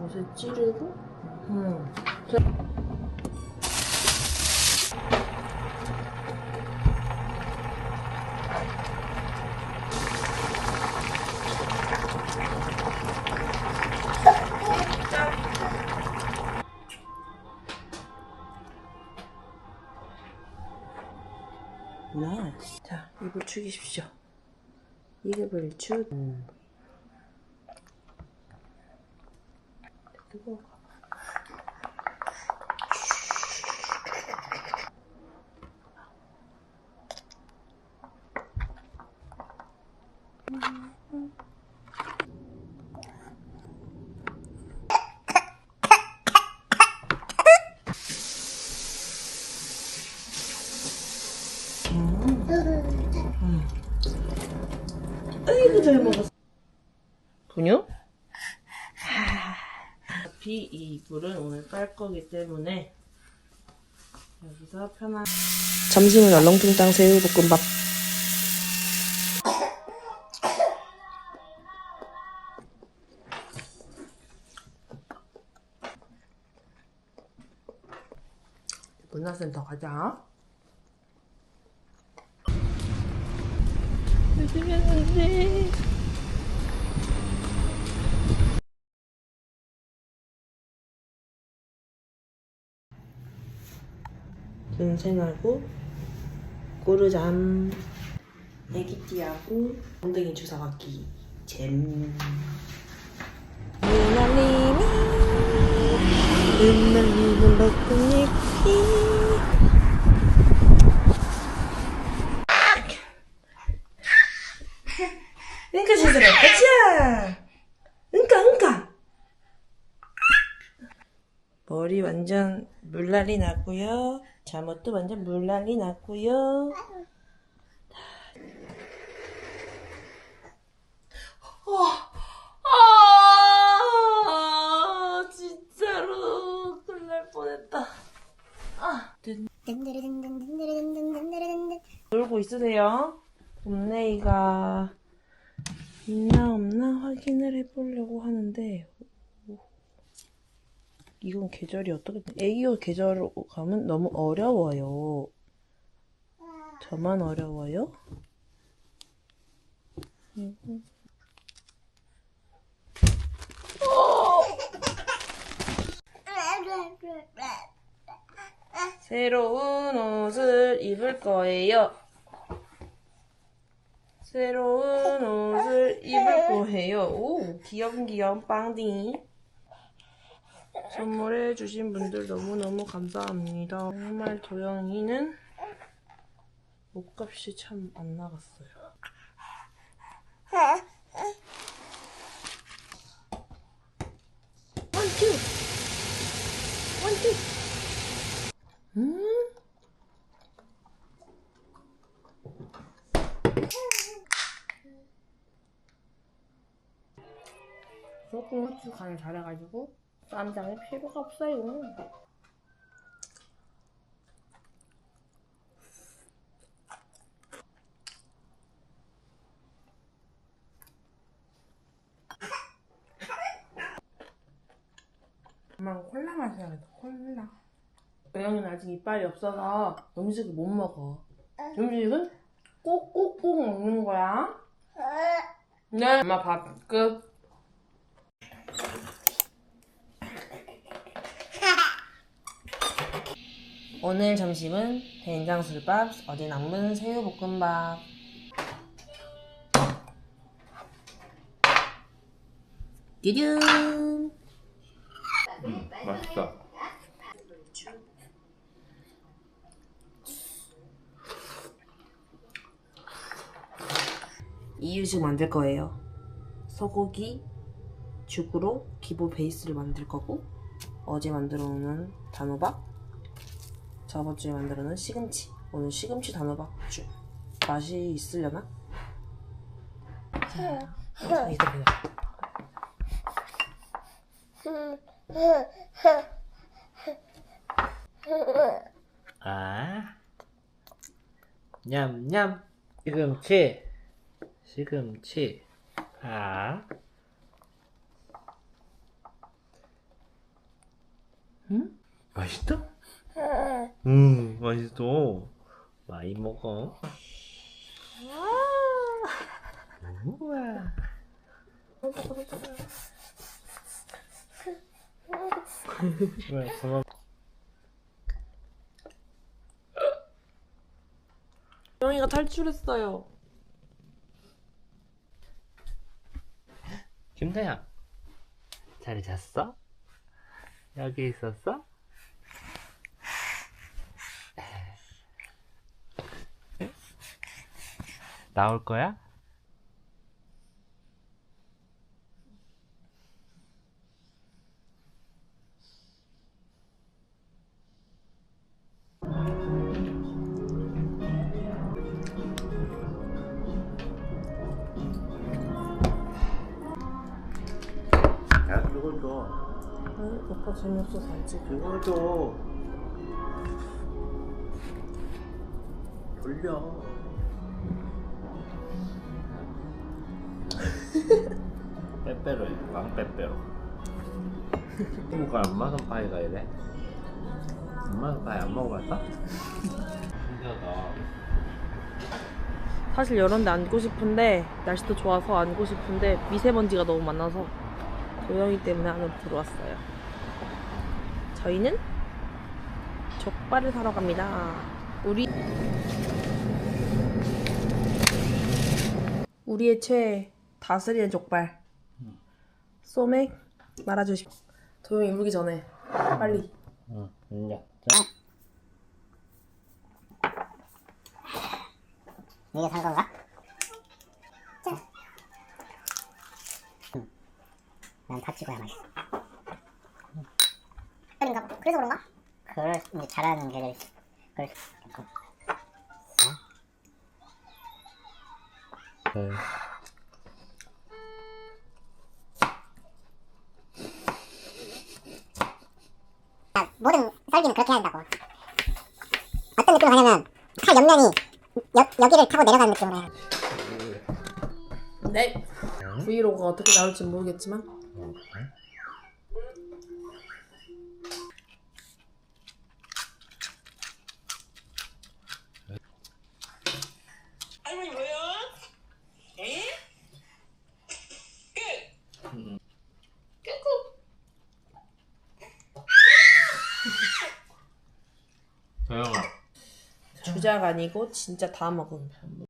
옷을 찌르고? 음. 자, 입을 죽이십시오. 입을 죽. 음. 뜨거워. 아이고 잘 먹었어. 분유? 어차피 이 이불은 오늘 깔 거기 때문에 여기서 편한 점심은 얼렁뚱땅 새우볶음밥 문화센터 가자 늦으면 안돼 눈생하고 꼬르잠. 애기띠하고 엉덩이 주사 맞기. 잼. 눈날리니 눈날리는 벚꽃잎이 응가 제대로 가자 응가 응가 머리 완전 물난리 났고요. 잠옷도 완전 물난리 났고요. 아, 진짜로 큰일 날 뻔했다. 아, 놀고 있으세요. 봄내이가 있나 없나 확인을 해보려고 하는데 이건 계절이 어떻게 애기옷 계절로 가면 너무 어려워요. 저만 어려워요? 음. 새로운 옷을 입을 거예요. 새로운 입을 거예요. 오, 귀염귀염 빵딩이. 선물해 주신 분들 너무너무 감사합니다. 정말 도영이는 옷값이 참 안 나갔어요. 원투! 원투! 음? 소금 후추 간을 잘해가지고 쌈장에 필요가 없어요. 엄마는 콜라 마셔야겠다. 콜라. 배영이는 아직 이빨이 없어서 음식을 못 먹어. 음식은 꼭꼭꼭 먹는 거야. 네. 엄마 밥 끝. 오늘 점심은 된장술밥, 어제 남은 새우볶음밥. 띠듐. 맛있다. 이유식 만들 거예요. 소고기 죽으로 기본 베이스를 만들 거고 어제 만들어 놓은 단호박 저번 주에 만들어 놓은 시금치 오늘 시금치 단호박 죽 맛이 있으려나? 자, 자 이거 보여. 아, 냠냠. 시금치 시금치 아 응? 맛있다? 응 맛있어 많이 먹어 우와 왜 영이가 탈출했어요. 김다야 잘 잤어? 여기 있었어? 나올 거야? 야 그걸 줘 아니, 오빠 재미없어서 안 찍어. 그걸 줘 돌려 빼빼로 왕 빼빼로 누가 안 맞은 파이가 이래? 안 맞은 파이 안 먹어봤어? 신기하다 사실 이런 데 앉고 싶은데 날씨도 좋아서 앉고 싶은데 미세먼지가 너무 많아서 도영이 때문에 안으로 들어왔어요. 저희는 족발을 사러 갑니다. 우리 우리의 최애 다스리는 족발. 소맥 말아주십시오. 도영이 울기 전에 빨리. 응 이제 이게 산 건가? 난 다치고야 맛있어. 그런가? 그래서 그런가? 그걸 이제 잘하는 개들. 그걸 네. 야, 모든 썰기는 그렇게 해야 한다고. 어떤 느낌으로 하냐면 칼 옆면이 여, 여기를 타고 내려가는 느낌으로 해. 네. 브이로그가 어떻게 나올지 모르겠지만 할머니 뭐요? 에? 도영아 주작 아니고 진짜 다 먹은.